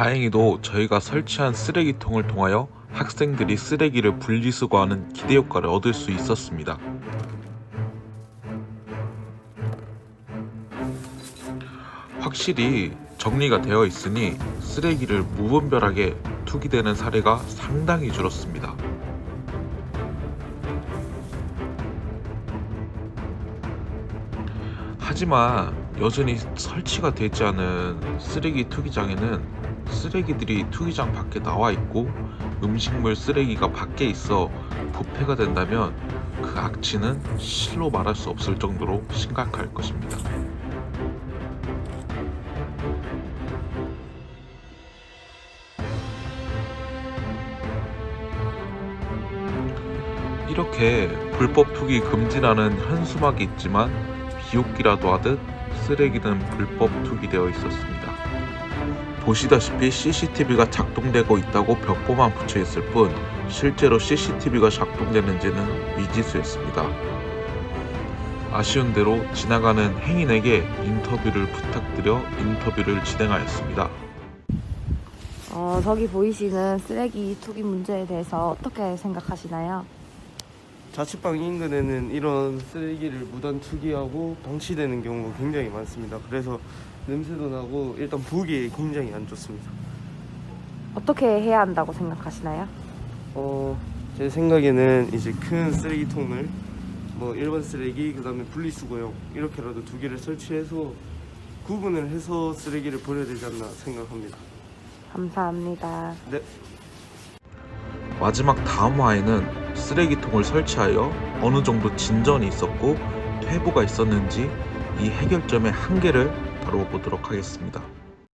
다행히도 저희가 설치한 쓰레기통을 통하여 학생들이 쓰레기를 분리수거하는 기대 효과를 얻을 수 있었습니다. 확실히 정리가 되어 있으니 쓰레기를 무분별하게 투기되는 사례가 상당히 줄었습니다. 하지만 여전히 설치가 되지 않은 쓰레기 투기장에는 쓰레기들이 투기장 밖에 나와 있고 음식물 쓰레기가 밖에 있어 부패가 된다면 그 악취는 실로 말할 수 없을 정도로 심각할 것입니다. 이렇게 불법 투기 금지라는 현수막이 있지만 비옥기라도 하듯 쓰레기는 불법 투기되어 있었습니다. 보시다시피 CCTV가 작동되고 있다고 벽보만 붙여 있을 뿐 실제로 CCTV가 작동되는지는 미지수였습니다. 아쉬운 대로 지나가는 행인에게 인터뷰를 부탁드려 인터뷰를 진행하였습니다. 어, 저기 보이시는 쓰레기 투기 문제에 대해서 어떻게 생각하시나요? 자취방 인근에는 이런 쓰레기를 무단 투기하고 방치되는 경우가 굉장히 많습니다. 그래서 냄새도 나고 일단 보기에 굉장히 안 좋습니다. 어떻게 해야 한다고 생각하시나요? 어, 제 생각에는 이제 큰 쓰레기통을 뭐 일반 쓰레기 그다음에 분리수거용 이렇게라도 두 개를 설치해서 구분을 해서 쓰레기를 버려야 되지 않나 생각합니다. 감사합니다. 네. 마지막 다음 화에는 쓰레기통을 설치하여 어느 정도 진전이 있었고 퇴보가 있었는지 이 해결점의 한계를 다뤄보도록 하겠습니다.